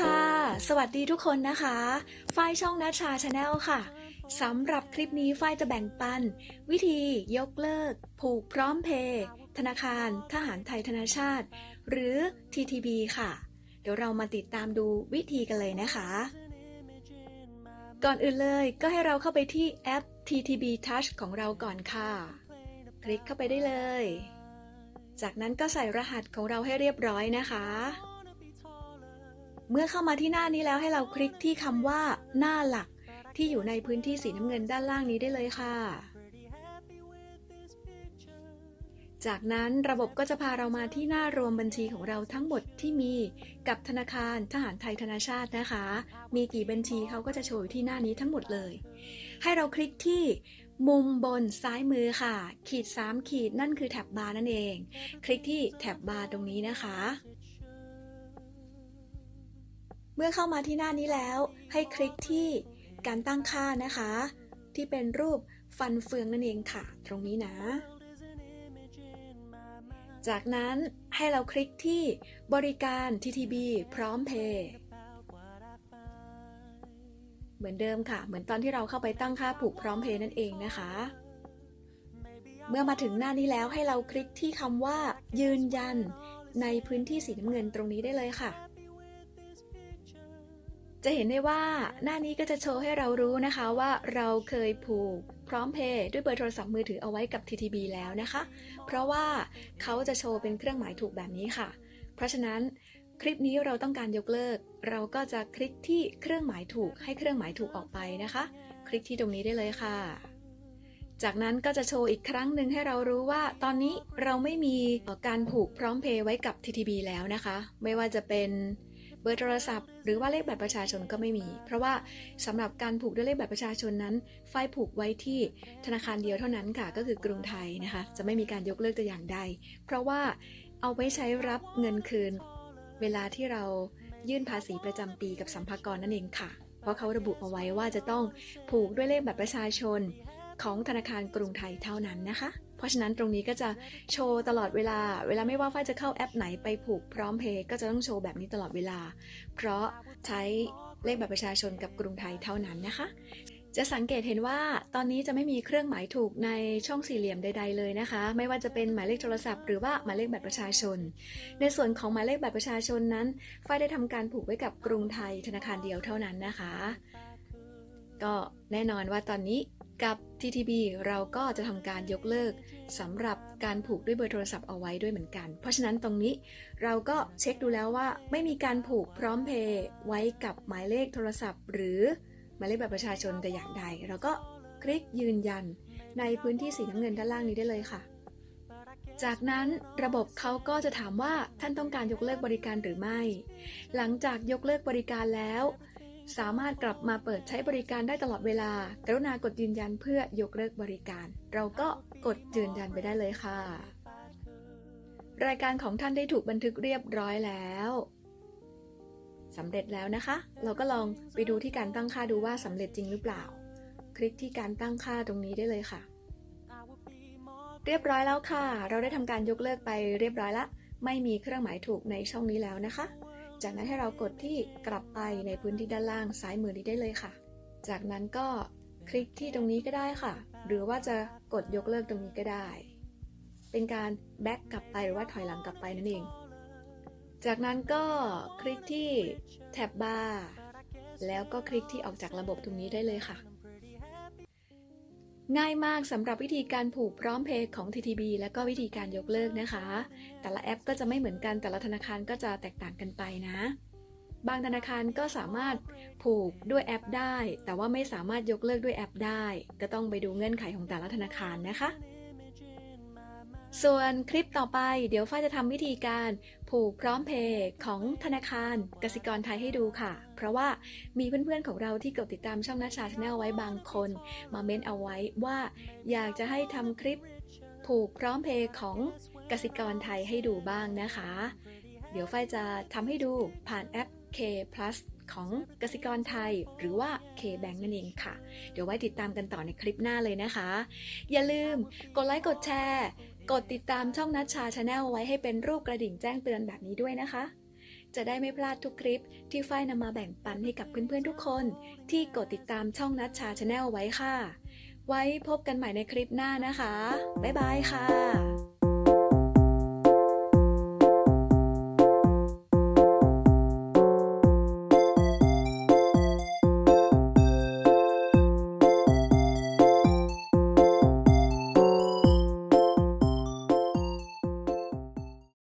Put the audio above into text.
ค่ะ สวัสดีทุกคนนะคะ ฝ้ายช่องนัชชาชาแนลค่ะสำหรับคลิปนี้ฝ้ายจะแบ่งปัน วิธียกเลิก ผูกพร้อมเพย์ธนาคาร ทหารไทยธนาชาติ หรือ TTB ค่ะ เดี๋ยวเรามาติดตามดูวิธีกันเลยนะคะ ก่อนอื่นเลยก็ให้เราเข้าไปที่แอป TTB Touch ของเราก่อนค่ะ คลิกเข้าไปได้เลย จากนั้นก็ใส่รหัสของเราให้เรียบร้อยนะคะ เมื่อเข้ามาที่หน้านี้แล้วให้เราคลิกที่คำว่าหน้าหลักที่อยู่ในพื้นที่สีน้ำเงินด้านล่างนี้ได้เลยค่ะ จากนั้นระบบก็จะพาเรามาที่หน้ารวมบัญชีของเราทั้งหมดที่มีกับธนาคารทหารไทยธนาชาตินะคะ มีกี่บัญชีเขาก็จะโชว์ที่หน้านี้ทั้งหมดเลย ให้เราคลิกที่มุมบนซ้ายมือค่ะ ขีด 3 ขีดนั่นคือแท็บบาร์นั่นเอง คลิกที่แท็บบาร์ตรงนี้นะคะ มื่อเข้ามาที่หน้านี้แล้ว ให้คลิกที่การตั้งค่านะคะ ที่เป็นรูปฟันเฟืองนั่นเองค่ะ ตรงนี้นะ จากนั้นให้เราคลิกที่บริการ TTB พร้อมเพย์เหมือนเดิมค่ะ เหมือนตอนที่เราเข้าไปตั้งค่าผูกพร้อมเพย์นั่นเองนะคะ เมื่อมาถึงหน้านี้แล้วให้เราคลิกที่คำว่า ยืนยันในพื้นที่สีน้ำเงินตรงนี้ได้เลยค่ะ จะเห็นได้ว่าหน้านี้ก็จะโชว์ให้เรารู้นะคะว่าเราเคยผูกพร้อมเพย์ด้วยเบอร์โทรศัพท์มือถือเอาไว้กับ TTB แล้วนะคะ เพราะว่าเขาจะโชว์เป็นเครื่องหมายถูกแบบนี้ค่ะ เพราะฉะนั้นคลิปนี้เราต้องการยกเลิก เราก็จะคลิกที่เครื่องหมายถูกให้เครื่องหมายถูกออกไปนะคะ คลิกที่ตรงนี้ได้เลยค่ะ จากนั้นก็จะโชว์อีกครั้งหนึ่งให้เรารู้ว่า ตอนนี้เราไม่มีการผูกพร้อมเพย์ไว้กับ TTB แล้วนะคะ ไม่ว่าจะเป็น เบอร์โทรศัพท์ หรือว่าเลขบัตรประชาชนก็ไม่มี เพราะว่าสำหรับการผูกด้วยเลขบัตรประชาชนนั้น ไฟผูกไว้ที่ธนาคารเดียวเท่านั้นค่ะ ก็คือกรุงไทยนะคะ จะไม่มีการยกเลิกแต่อย่างใด เพราะว่าเอาไว้ใช้รับเงินคืน เวลาที่เรายื่นภาษีประจำปีกับสัมภากรนั่นเองค่ะ เพราะเขาระบุเอาไว้ว่าจะต้องผูกด้วยเลขบัตรประชาชนของธนาคารกรุงไทยเท่านั้นนะคะ ราะฉะนั้นตรงนี้ก็จะโชว์ตลอดเวลา เวลาไม่ว่าฝ้ายจะเข้าแอปไหนไปผูกพร้อมเพย์ก็จะต้องโชว์แบบนี้ตลอดเวลา เพราะใช้เลขบัตรประชาชนกับกรุงไทยเท่านั้นนะคะ จะสังเกตเห็นว่าตอนนี้จะไม่มีเครื่องหมายถูกในช่องสี่เหลี่ยมใด ๆ เลยนะคะ ไม่ว่าจะเป็นหมายเลขโทรศัพท์ หรือว่าหมายเลขบัตรประชาชน ในส่วนของหมายเลขบัตรประชาชนนั้นฝ้ายได้ทำการผูกไว้กับกรุงไทยธนาคารเดียวเท่านั้นนะคะ ก็แน่นอนว่าตอนนี้ กับ TTB เราก็จะทำการยกเลิกสำหรับการผูกด้วยเบอร์โทรศัพท์เอาไว้ด้วยเหมือนกัน เพราะฉะนั้นตรงนี้เราก็เช็คดูแล้วว่าไม่มีการผูกพร้อมเพย์ไว้กับหมายเลขโทรศัพท์ หรือหมายเลขบัตรประชาชนแต่อย่างใด เราก็คลิกยืนยัน ในพื้นที่สีน้ำเงินด้านล่างนี้ได้เลยค่ะ จากนั้นระบบเขาก็จะถามว่าท่านต้องการยกเลิกบริการหรือไม่ หลังจากยกเลิกบริการแล้ว สามารถกลับมาเปิดใช้บริการได้ตลอดเวลา กรุณากดยืนยันเพื่อยกเลิกบริการ เราก็กดยืนยันไปได้เลยค่ะ รายการของท่านได้ถูกบันทึกเรียบร้อยแล้วสำเร็จแล้วนะคะ เราก็ลองไปดูที่การตั้งค่าดูว่าสำเร็จจริงหรือเปล่า คลิกที่การตั้งค่าตรงนี้ได้เลยค่ะ เรียบร้อยแล้วค่ะ เราได้ทำการยกเลิกไปเรียบร้อยละ ไม่มีเครื่องหมายถูกในช่องนี้แล้วนะคะ จากนั้นให้เรากดที่กลับไปในพื้นที่ด้านล่างซ้ายมือนี้ได้เลยค่ะ จากนั้นก็คลิกที่ตรงนี้ก็ได้ค่ะ หรือว่าจะกดยกเลิกตรงนี้ก็ได้ เป็นการแบ็กกลับไปหรือว่าถอยหลังกลับไปนั่นเอง จากนั้นก็คลิกที่แท็บบาร์แล้วก็คลิกที่ออกจากระบบตรงนี้ได้เลยค่ะ ง่ายมากสำหรับวิธีการผูกพร้อมเพย์ของ TTB และก็วิธีการยกเลิกนะคะ แต่ละแอปก็จะไม่เหมือนกันแต่ละธนาคารก็จะแตกต่างกันไปนะ บางธนาคารก็สามารถผูกด้วยแอปได้ แต่ว่าไม่สามารถยกเลิกด้วยแอปได้ ก็ต้องไปดูเงื่อนไขของแต่ละธนาคารนะคะ ส่วนคลิปต่อไปเดี๋ยวฝ้ายจะทำวิธีการผูกพร้อมเพย์ของธนาคารกสิกรไทยให้ดูค่ะ ราะว่ามีเพื่อนๆของเราที่กดติดตามช่องนัชชาชาแนลไว้บางคน มาเม้นเอาไว้ว่าอยากจะให้ทำคลิปผูกพร้อมเพย์ของกสิกรไทยให้ดูบ้างนะคะ เดี๋ยวฝ้ายจะทำให้ดูผ่านแอป K Plus ของกสิกรไทย หรือว่า K Bank นั่นเองค่ะ เดี๋ยวไว้ติดตามกันต่อในคลิปหน้าเลยนะคะ อย่าลืมกดไลค์กดแชร์ กดติดตามช่องนัชชาชาแนลไว้ให้เป็นรูปกระดิ่งแจ้งเตือนแบบนี้ด้วยนะคะ จะได้ไม่พลาดทุกคลิปที่ฝ้ายนำมาแบ่งปันให้กับเพื่อนๆทุกคน ที่กดติดตามช่องนัชชาชาแนลไว้ค่ะ ไว้พบกันใหม่ในคลิปหน้านะคะ บ๊ายบายค่ะ